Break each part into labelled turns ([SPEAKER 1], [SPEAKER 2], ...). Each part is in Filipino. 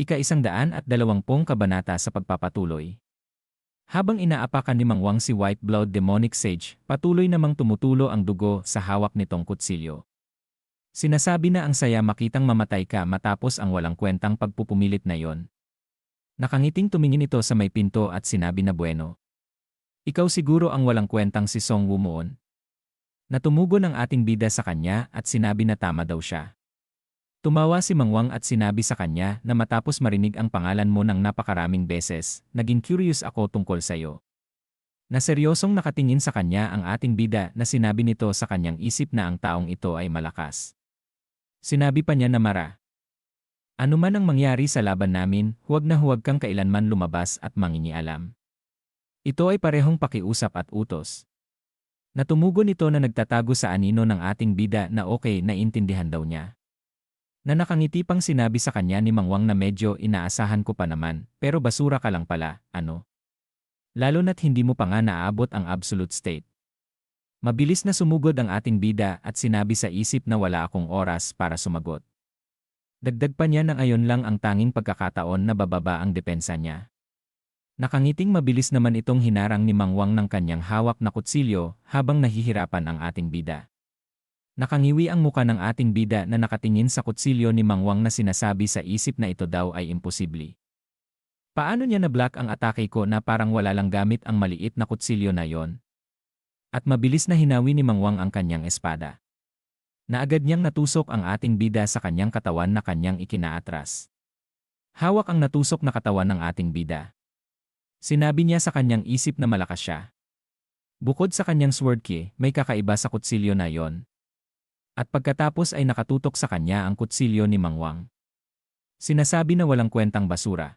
[SPEAKER 1] Ika-isang daan at dalawampung kabanata sa pagpapatuloy. Habang inaapakan ni Mang Wang si White Blood Demonic Sage, patuloy namang tumutulo ang dugo sa hawak nitong kutsilyo. Sinasabi na ang saya makitang mamatay ka matapos ang walang kwentang pagpupumilit na yon. Nakangiting tumingin ito sa may pinto at sinabi na bueno. Ikaw siguro ang walang kwentang si Song Wumoon. Natumugo ng ating bida sa kanya at sinabi na tama daw siya. Tumawa si Mangwang at sinabi sa kanya na matapos marinig ang pangalan mo ng napakaraming beses, naging curious ako tungkol sa iyo. Na seryosong nakatingin sa kanya ang ating bida na sinabi nito sa kanyang isip na ang taong ito ay malakas. Sinabi pa niya na mara. Ano man ang mangyari sa laban namin, huwag na huwag kang kailanman lumabas at mangingialam. Ito ay parehong pakiusap at utos. Natumugo nito na nagtatago sa anino ng ating bida na okay na intindihan daw niya. Na nakangiti pang sinabi sa kanya ni Mangwang na medyo inaasahan ko pa naman, pero basura ka lang pala, ano? Lalo na't hindi mo pa nga naaabot ang absolute state. Mabilis na sumugod ang ating bida at sinabi sa isip na wala akong oras para sumagot. Dagdag pa niya na ayon lang ang tanging pagkakataon na bababa ang depensa niya. Nakangiting mabilis naman itong hinarang ni Mangwang ng kanyang hawak na kutsilyo habang nahihirapan ang ating bida. Nakangiwi ang muka ng ating bida na nakatingin sa kutsilyo ni Mangwang na sinasabi sa isip na ito daw ay imposible. Paano niya na-block ang atake ko na parang wala lang gamit ang maliit na kutsilyo na yon? At mabilis na hinawi ni Mangwang ang kanyang espada. Naagad niyang natusok ang ating bida sa kanyang katawan na kanyang ikinaatras. Hawak ang natusok na katawan ng ating bida. Sinabi niya sa kanyang isip na malakas siya. Bukod sa kanyang sword key, may kakaiba sa kutsilyo na yon. At pagkatapos ay nakatutok sa kanya ang kutsilyo ni Mangwang. Sinasabi na walang kwentang basura.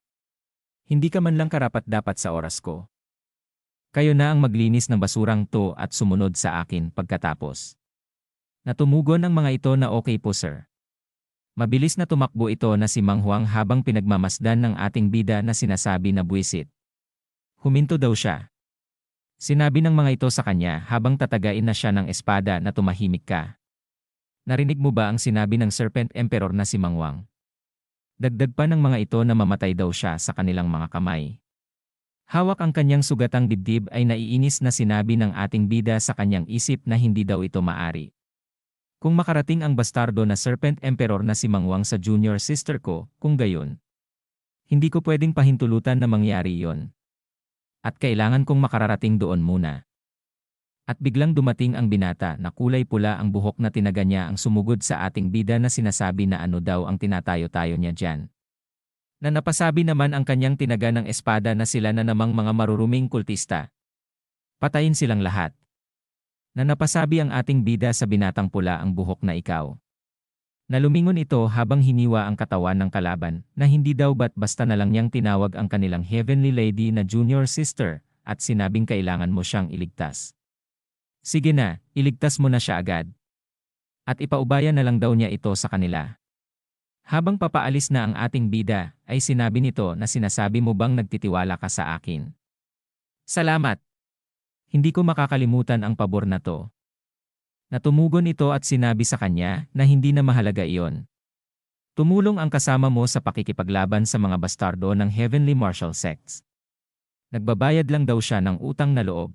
[SPEAKER 1] Hindi ka man lang karapat dapat sa oras ko. Kayo na ang maglinis ng basurang to at sumunod sa akin pagkatapos. Natumugon ang mga ito na okay po sir. Mabilis na tumakbo ito na si Mang Huang habang pinagmamasdan ng ating bida na sinasabi na buwisit. Huminto daw siya. Sinabi ng mga ito sa kanya habang tatagain na siya ng espada na tumahimik ka. Narinig mo ba ang sinabi ng Serpent Emperor na si Mangwang? Dagdag pa ng mga ito na mamatay daw siya sa kanilang mga kamay. Hawak ang kanyang sugatang dibdib ay naiinis na sinabi ng ating bida sa kanyang isip na hindi daw ito maari. Kung makarating ang bastardo na Serpent Emperor na si Mangwang sa junior sister ko, kung gayon. Hindi ko pwedeng pahintulutan na mangyari yon. At kailangan kong makararating doon muna. At biglang dumating ang binata na kulay pula ang buhok na tinaga niya ang sumugod sa ating bida na sinasabi na ano daw ang tinatayo-tayo niya dyan. Na napasabi naman ang kanyang tinaga ng espada na sila na namang mga maruruming kultista. Patayin silang lahat. Na napasabi ang ating bida sa binatang pula ang buhok na ikaw. Nalumingon ito habang hiniwa ang katawan ng kalaban na hindi daw ba't basta na lang niyang tinawag ang kanilang heavenly lady na junior sister at sinabing kailangan mo siyang iligtas. Sige na, iligtas mo na siya agad. At ipaubaya na lang daw niya ito sa kanila. Habang papaalis na ang ating bida, ay sinabi nito na sinasabi mo bang nagtitiwala ka sa akin. Salamat. Hindi ko makakalimutan ang pabor na to. Natumugon ito at sinabi sa kanya na hindi na mahalaga iyon. Tumulong ang kasama mo sa pakikipaglaban sa mga bastardo ng Heavenly Martial Sects. Nagbabayad lang daw siya ng utang na loob.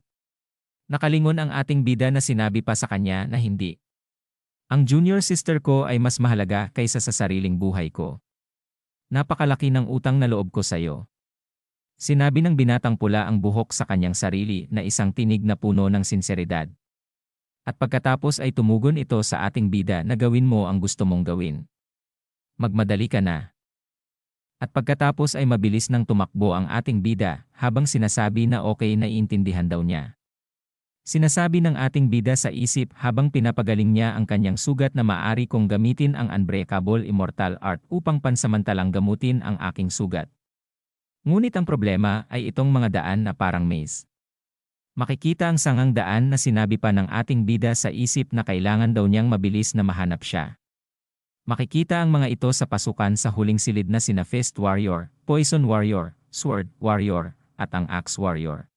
[SPEAKER 1] Nakalingon ang ating bida na sinabi pa sa kanya na hindi. Ang junior sister ko ay mas mahalaga kaysa sa sariling buhay ko. Napakalaki ng utang na loob ko sa iyo. Sinabi ng binatang pula ang buhok sa kanyang sarili na isang tinig na puno ng sinseridad. At pagkatapos ay tumugon ito sa ating bida na gawin mo ang gusto mong gawin. Magmadali ka na. At pagkatapos ay mabilis nang tumakbo ang ating bida habang sinasabi na okay na iintindihan daw niya. Sinasabi ng ating bida sa isip habang pinapagaling niya ang kanyang sugat na maari kong gamitin ang unbreakable immortal art upang pansamantalang gamutin ang aking sugat. Ngunit ang problema ay itong mga daan na parang maze. Makikita ang sangang daan na sinabi pa ng ating bida sa isip na kailangan daw niyang mabilis na mahanap siya. Makikita ang mga ito sa pasukan sa huling silid na sina Fist Warrior, Poison Warrior, Sword Warrior, at ang Axe Warrior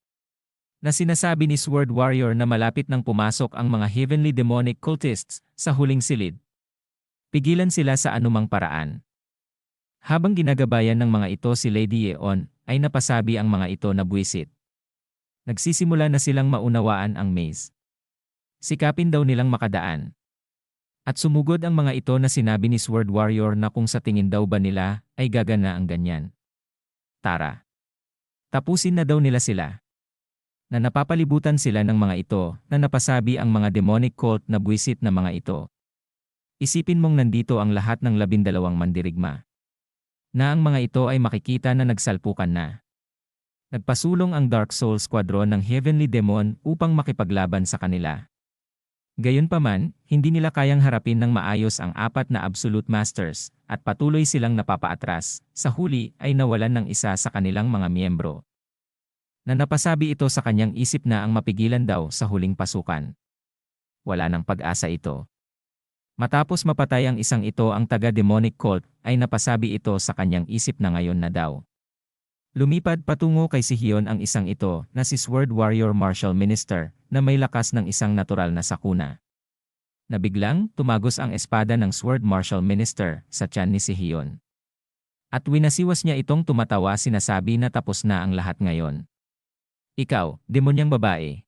[SPEAKER 1] na sinasabi ni Sword Warrior na malapit nang pumasok ang mga heavenly demonic cultists sa huling silid. Pigilan sila sa anumang paraan. Habang ginagabayan ng mga ito si Lady Yeon, ay napasabi ang mga ito na buwisit. Nagsisimula na silang maunawaan ang maze. Sikapin daw nilang makadaan. At sumugod ang mga ito na sinabi ni Sword Warrior na kung sa tingin daw ba nila, ay gagana ang ganyan. Tara. Tapusin na daw nila sila. Na napapalibutan sila ng mga ito na napasabi ang mga demonic cult na buwisit na mga ito. Isipin mong nandito ang lahat ng labindalawang mandirigma. Na ang mga ito ay makikita na nagsalpukan na. Nagpasulong ang Dark Soul Squadron ng Heavenly Demon upang makipaglaban sa kanila. Gayunpaman, hindi nila kayang harapin ng maayos ang apat na Absolute Masters, at patuloy silang napapaatras, sa huli ay nawalan ng isa sa kanilang mga miyembro. Na napasabi ito sa kanyang isip na ang mapigilan daw sa huling pasukan. Wala ng pag-asa ito. Matapos mapatay ang isang ito ang taga-demonic cult, ay napasabi ito sa kanyang isip na ngayon na daw. Lumipad patungo kay Sihion ang isang ito na si Sword Warrior Martial Minister na may lakas ng isang natural na sakuna. Nabiglang tumagos ang espada ng Sword Martial Minister sa tiyan ni Sihion. At winasiwas niya itong tumatawa sinasabi na tapos na ang lahat ngayon. Ikaw, demonyang babae.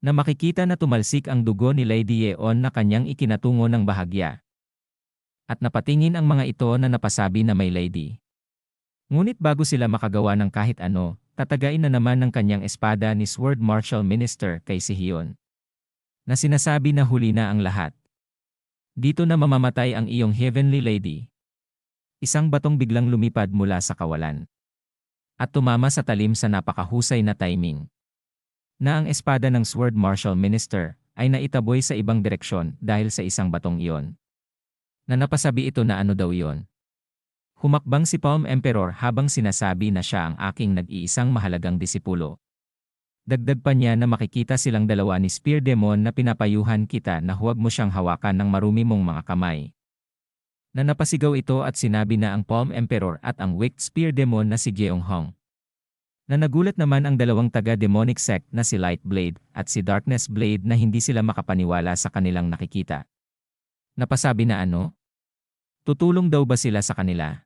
[SPEAKER 1] Na makikita na tumalsik ang dugo ni Lady Yeon na kanyang ikinatungo ng bahagya. At napatingin ang mga ito na napasabi na may lady. Ngunit bago sila makagawa ng kahit ano, tatagain na naman ng kanyang espada ni Sword Martial Minister kay Sihion. Na sinasabi na huli na ang lahat. Dito na mamamatay ang iyong Heavenly Lady. Isang batong biglang lumipad mula sa kawalan. At tumama sa talim sa napakahusay na timing. Na ang espada ng Sword Martial Minister ay naitaboy sa ibang direksyon dahil sa isang batong iyon. Na napasabi ito na ano daw iyon. Humakbang si Palm Emperor habang sinasabi na siya ang aking nag-iisang mahalagang disipulo. Dagdag pa niya na makikita silang dalawa ni Spear Demon na pinapayuhan kita na huwag mo siyang hawakan ng marumi mong mga kamay. Na napasigaw ito at sinabi na ang Palm Emperor at ang Wicked Spear Demon na si Jeong Hong. Na nagulat naman ang dalawang taga-demonic sect na si Light Blade at si Darkness Blade na hindi sila makapaniwala sa kanilang nakikita. Napasabi na ano? Tutulong daw ba sila sa kanila?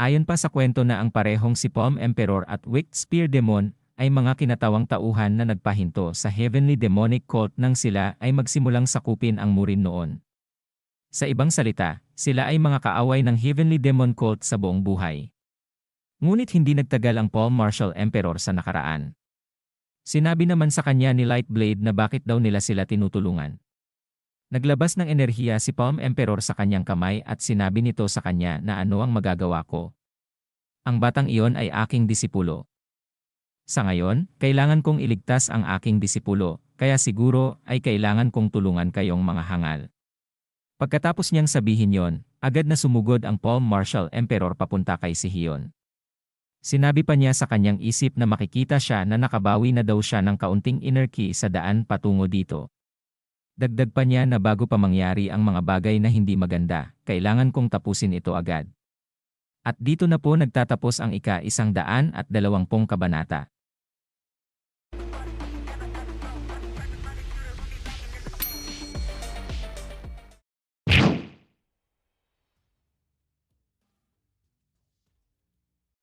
[SPEAKER 1] Ayon pa sa kwento na ang parehong si Palm Emperor at Wicked Spear Demon ay mga kinatawang tauhan na nagpahinto sa Heavenly Demonic Cult nang sila ay magsimulang sakupin ang murin noon. Sa ibang salita, sila ay mga kaaway ng Heavenly Demon Cult sa buong buhay. Ngunit hindi nagtagal ang Paul Marshall Emperor sa nakaraan. Sinabi naman sa kanya ni Lightblade na bakit daw nila sila tinutulungan. Naglabas ng enerhiya si Palm Emperor sa kanyang kamay at sinabi nito sa kanya na ano ang magagawa ko. Ang batang iyon ay aking disipulo. Sa ngayon, kailangan kong iligtas ang aking disipulo, kaya siguro ay kailangan kong tulungan kayong mga hangal. Pagkatapos niyang sabihin yon, agad na sumugod ang Palm Marshal Emperor papunta kay Sihion. Sinabi pa niya sa kanyang isip na makikita siya na nakabawi na daw siya ng kaunting inner key sa daan patungo dito. Dagdag pa niya na bago pa mangyari ang mga bagay na hindi maganda, kailangan kong tapusin ito agad. At dito na po nagtatapos ang ika-isang daan at dalawampung kabanata.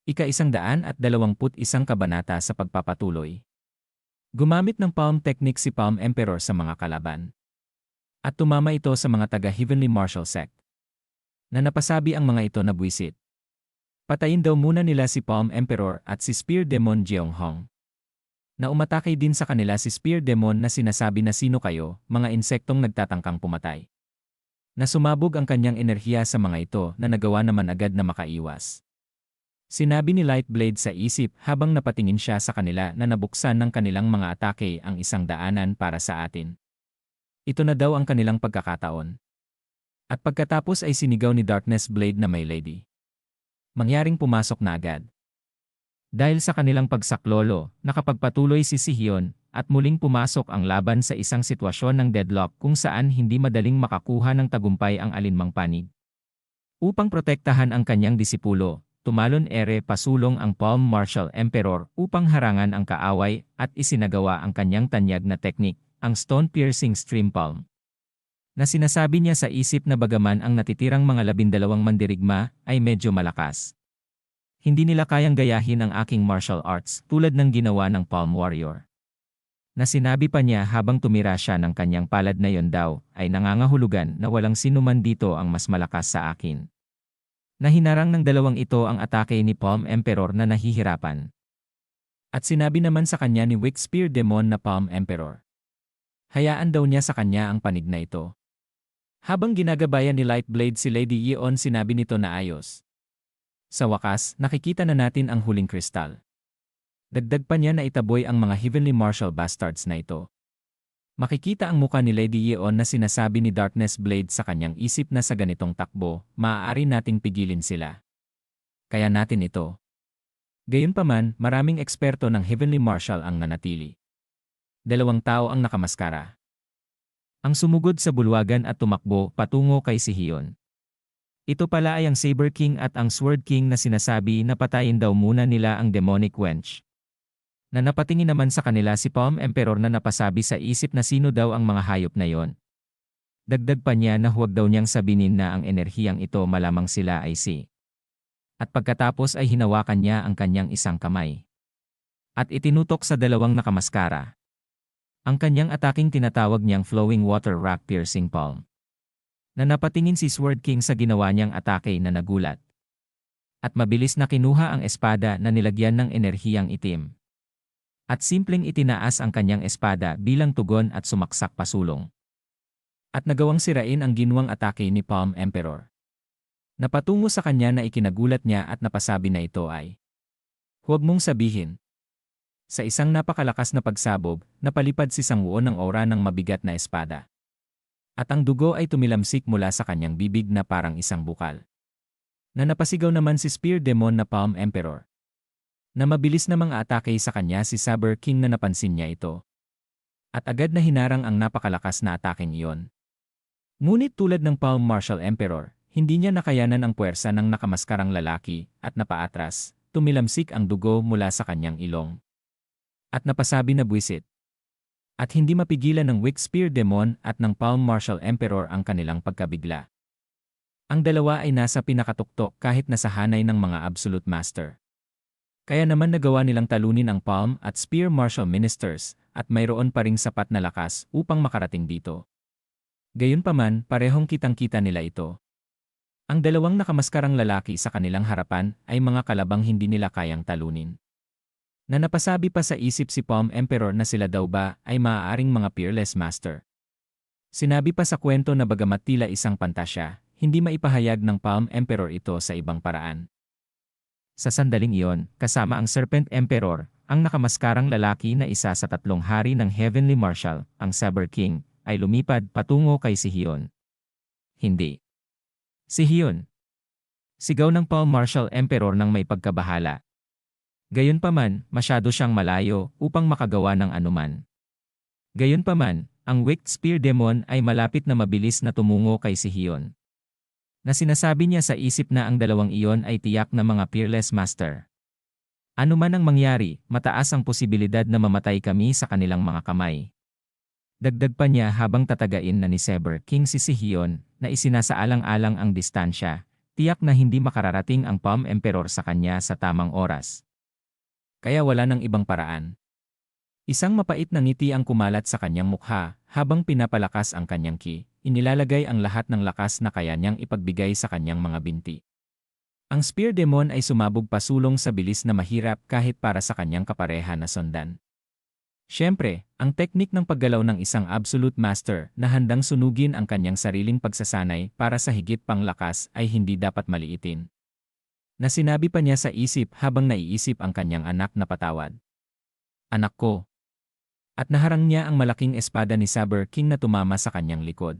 [SPEAKER 1] Ika-isang daan at dalawamput isang kabanata sa pagpapatuloy. Gumamit ng palm technique si Palm Emperor sa mga kalaban. At tumama ito sa mga taga-Heavenly Martial Sect. Na napasabi ang mga ito na buwisit. Patayin daw muna nila si Palm Emperor at si Spear Demon Jeong Hong. Na umatake din sa kanila si Spear Demon na sinasabi na sino kayo, mga insektong nagtatangkang pumatay. Na sumabog ang kanyang enerhiya sa mga ito na nagawa naman agad na makaiwas. Sinabi ni Lightblade sa isip habang napatingin siya sa kanila na nabuksan ng kanilang mga atake ang isang daanan para sa atin. Ito na daw ang kanilang pagkakataon. At pagkatapos ay sinigaw ni Darkness Blade na may lady. Mangyaring pumasok na agad. Dahil sa kanilang pagsaklolo, nakapagpatuloy si Sihion at muling pumasok ang laban sa isang sitwasyon ng deadlock kung saan hindi madaling makakuha ng tagumpay ang alinmang panig. Upang protektahan ang kanyang disipulo, tumalon ere pasulong ang Palm Martial Emperor upang harangan ang kaaway at isinagawa ang kanyang tanyag na teknik ang stone-piercing stream palm. Na sinasabi niya sa isip na bagaman ang natitirang mga labindalawang mandirigma ay medyo malakas. Hindi nila kayang gayahin ang aking martial arts tulad ng ginawa ng Palm Warrior. Na sinabi pa niya habang tumira siya ng kanyang palad na yon daw, ay nangangahulugan na walang sinuman dito ang mas malakas sa akin. Nahinarang ng dalawang ito ang atake ni Palm Emperor na nahihirapan. At sinabi naman sa kanya ni Wickspear Demon na Palm Emperor. Hayaan daw niya sa kanya ang panig na ito. Habang ginagabayan ni Lightblade si Lady Yeon sinabi nito na ayos. Sa wakas, nakikita na natin ang huling kristal. Dagdag pa niya na itaboy ang mga Heavenly Martial Bastards na ito. Makikita ang muka ni Lady Yeon na sinasabi ni Darkness Blade sa kanyang isip na sa ganitong takbo, maaari nating pigilin sila. Kaya natin ito. Gayunpaman, maraming eksperto ng Heavenly Martial ang nanatili. Dalawang tao ang nakamaskara. Ang sumugod sa bulwagan at tumakbo patungo kay Sihion. Ito pala ay ang Saber King at ang Sword King na sinasabi na patayin daw muna nila ang demonic wench. Na napatingin naman sa kanila si Palm Emperor na napasabi sa isip na sino daw ang mga hayop na yon. Dagdag pa niya na huwag daw niyang sabinin na ang enerhiyang ito malamang sila ay si. At pagkatapos ay hinawakan niya ang kanyang isang kamay. At itinutok sa dalawang nakamaskara. Ang kanyang ataking tinatawag niyang Flowing Water Rock Piercing Palm na napatingin si Sword King sa ginawa niyang atake na nagulat. At mabilis na kinuha ang espada na nilagyan ng enerhiyang itim. At simpleng itinaas ang kanyang espada bilang tugon at sumaksak pasulong. At nagawang sirain ang ginuwang atake ni Palm Emperor. Napatungo sa kanya na ikinagulat niya at napasabi na ito ay, Huwag mong sabihin. Sa isang napakalakas na pagsabog, napalipad si Sangwoo ng aura ng mabigat na espada at ang dugo ay tumilamsik mula sa kanyang bibig na parang isang bukal. Na napasigaw naman si Spear Demon na Palm Emperor. Na mabilis na mga atake sa kanya si Saber King na napansin niya ito. At agad na hinarang ang napakalakas na ataking iyon. Ngunit tulad ng Palm Martial Emperor, hindi niya nakayanan ang puwersa ng nakamaskarang lalaki at napaatras, tumilamsik ang dugo mula sa kanyang ilong. At napasabi na buwisit, at hindi mapigilan ng Wick Spear Demon at ng Palm Martial Emperor ang kanilang pagkabigla. Ang dalawa ay nasa pinakatuktok kahit nasa hanay ng mga Absolute Master. Kaya naman nagawa nilang talunin ang Palm at Spear Martial Ministers at mayroon pa ring sapat na lakas upang makarating dito. Gayunpaman, parehong kitang-kita nila ito. Ang dalawang nakamaskarang lalaki sa kanilang harapan ay mga kalabang hindi nila kayang talunin na napasabi pa sa isip si Palm Emperor na sila daw ba ay maaaring mga peerless master. Sinabi pa sa kwento na bagamat tila isang pantasya, hindi maipahayag ng Palm Emperor ito sa ibang paraan. Sa sandaling iyon, kasama ang Serpent Emperor, ang nakamaskarang lalaki na isa sa tatlong hari ng Heavenly Marshal, ang Saber King, ay lumipad patungo kay Sihion. Hindi. Sihion. Sigaw ng Palm Marshal Emperor ng may pagkabahala, Gayunpaman, masyado siyang malayo upang makagawa ng anuman. Gayunpaman, ang Wicked Spear Demon ay malapit na mabilis na tumungo kay Sihion. Na sinasabi niya sa isip na ang dalawang iyon ay tiyak na mga peerless master. Ano man ang mangyari, mataas ang posibilidad na mamatay kami sa kanilang mga kamay. Dagdag pa niya habang tatagain na ni Sever King si Sihion na isinasaalang-alang ang distansya, tiyak na hindi makararating ang Palm Emperor sa kanya sa tamang oras. Kaya wala nang ibang paraan. Isang mapait na ngiti ang kumalat sa kanyang mukha habang pinapalakas ang kanyang ki, inilalagay ang lahat ng lakas na kaya niyang ipagbigay sa kanyang mga binti. Ang Spear Demon ay sumabog pasulong sa bilis na mahirap kahit para sa kanyang kapareha na sundan. Siyempre, ang teknik ng paggalaw ng isang absolute master na handang sunugin ang kanyang sariling pagsasanay para sa higit pang lakas ay hindi dapat maliitin na sinabi pa niya sa isip habang naiisip ang kanyang anak na patawad. Anak ko. At naharang niya ang malaking espada ni Saber King na tumama sa kanyang likod.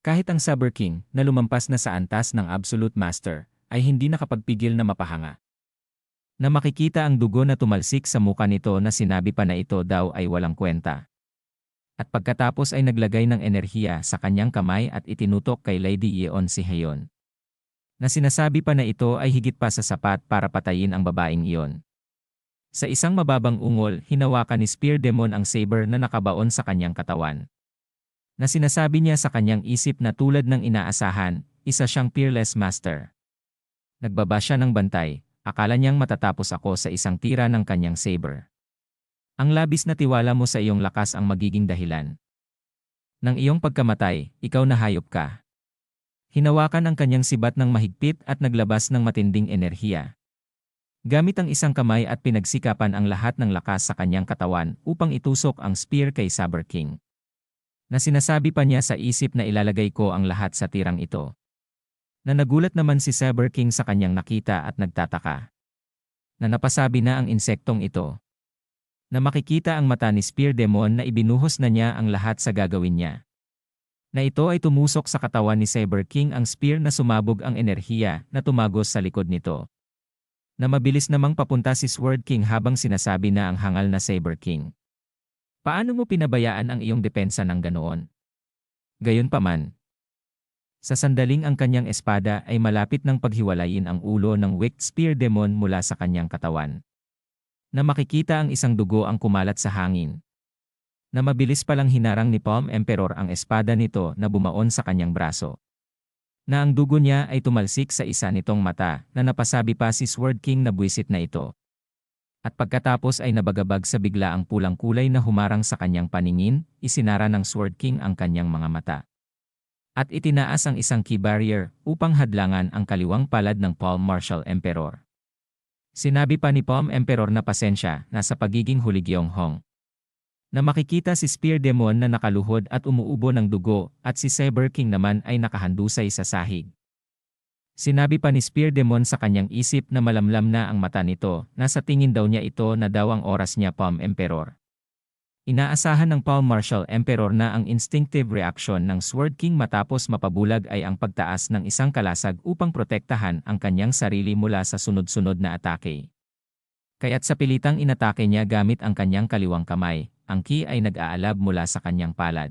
[SPEAKER 1] Kahit ang Saber King na lumampas na sa antas ng Absolute Master ay hindi nakapagpigil na mapahanga. Na makikita ang dugo na tumalsik sa muka nito na sinabi pa na ito daw ay walang kwenta. At pagkatapos ay naglagay ng enerhiya sa kanyang kamay at itinutok kay Lady Yeon si Hayon na sinasabi pa na ito ay higit pa sa sapat para patayin ang babaeng iyon. Sa isang mababang ungol, hinawakan ni Spear Demon ang saber na nakabaon sa kanyang katawan. Na sinasabi niya sa kanyang isip na tulad ng inaasahan, isa siyang peerless master. Nagbaba siya ng bantay, akala niyang matatapos ako sa isang tira ng kanyang saber. Ang labis na tiwala mo sa iyong lakas ang magiging dahilan. Nang iyong pagkamatay, ikaw na hayop ka. Hinawakan ang kanyang sibat ng mahigpit at naglabas ng matinding enerhiya. Gamit ang isang kamay at pinagsikapan ang lahat ng lakas sa kanyang katawan upang itusok ang spear kay Saber King. Na sinasabi pa niya sa isip na ilalagay ko ang lahat sa tirang ito. Na nagulat naman si Saber King sa kanyang nakita at nagtataka. Na napasabi na ang insektong ito. Na makikita ang mata ni Spear Demon na ibinuhos na niya ang lahat sa gagawin niya. Na ito ay tumusok sa katawan ni Saber King ang spear na sumabog ang enerhiya na tumagos sa likod nito. Na mabilis namang papunta si Sword King habang sinasabi na ang hangal na Saber King. Paano mo pinabayaan ang iyong depensa ng ganoon? Gayunpaman, sa sandaling ang kanyang espada ay malapit ng paghiwalayin ang ulo ng Wicked Spear Demon mula sa kanyang katawan. Na makikita ang isang dugo ang kumalat sa hangin. Na mabilis palang hinarang ni Palm Emperor ang espada nito na bumaon sa kanyang braso. Na ang dugo niya ay tumalsik sa isa nitong mata na napasabi pa si Sword King na buwisit na ito. At pagkatapos ay nabagabag sa bigla ang pulang kulay na humarang sa kanyang paningin, isinara ng Sword King ang kanyang mga mata at itinaas ang isang key barrier upang hadlangan ang kaliwang palad ng Palm Marshal Emperor. Sinabi pa ni Palm Emperor na pasensya na sa pagiging huligyong Hong. Na makikita si Spear Demon na nakaluhod at umuubo ng dugo at si Saber King naman ay nakahandusay sa sahig. Sinabi pa ni Spear Demon sa kanyang isip na malamlam na ang mata nito na sa tingin daw niya ito na daw ang oras niya Palm Emperor. Inaasahan ng Palm Marshal Emperor na ang instinctive reaction ng Sword King matapos mapabulag ay ang pagtaas ng isang kalasag upang protektahan ang kanyang sarili mula sa sunod-sunod na atake. Kaya't sa pilitang inatake niya gamit ang kanyang kaliwang kamay, ang ki ay nag-aalab mula sa kanyang palad.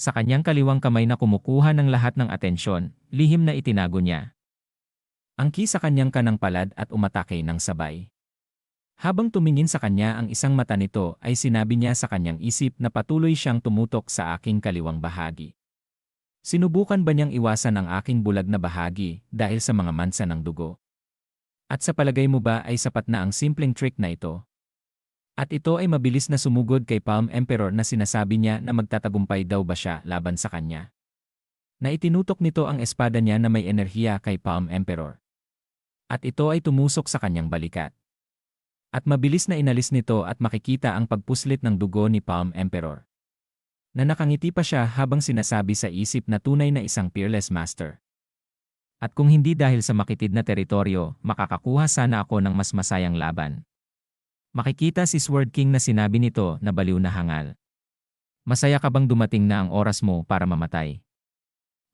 [SPEAKER 1] Sa kanyang kaliwang kamay na kumukuha ng lahat ng atensyon, lihim na itinago niya. Ang ki sa kanyang kanang palad at umatake ng sabay. Habang tumingin sa kanya ang isang mata nito ay sinabi niya sa kanyang isip na patuloy siyang tumutok sa aking kaliwang bahagi. Sinubukan ba niyang iwasan ang aking bulag na bahagi dahil sa mga mansa ng dugo? At sa palagay mo ba ay sapat na ang simpleng trick na ito? At ito ay mabilis na sumugod kay Palm Emperor na sinasabi niya na magtatagumpay daw ba siya laban sa kanya. Na itinutok nito ang espada niya na may enerhiya kay Palm Emperor. At ito ay tumusok sa kanyang balikat. At mabilis na inalis nito at makikita ang pagpuslit ng dugo ni Palm Emperor. Na nakangiti pa siya habang sinasabi sa isip na tunay na isang peerless master. At kung hindi dahil sa makitid na teritoryo, makakakuha sana ako ng mas masayang laban. Makikita si Sword King na sinabi nito na baliw na hangal. Masaya ka bang dumating na ang oras mo para mamatay?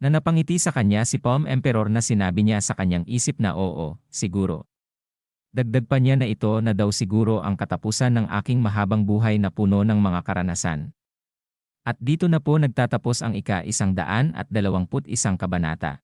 [SPEAKER 1] Na napangiti sa kanya si Palm Emperor na sinabi niya sa kanyang isip na oo, siguro. Dagdag pa niya na ito na daw siguro ang katapusan ng aking mahabang buhay na puno ng mga karanasan. At dito na po nagtatapos ang ika-isang daan at dalawamput isang kabanata.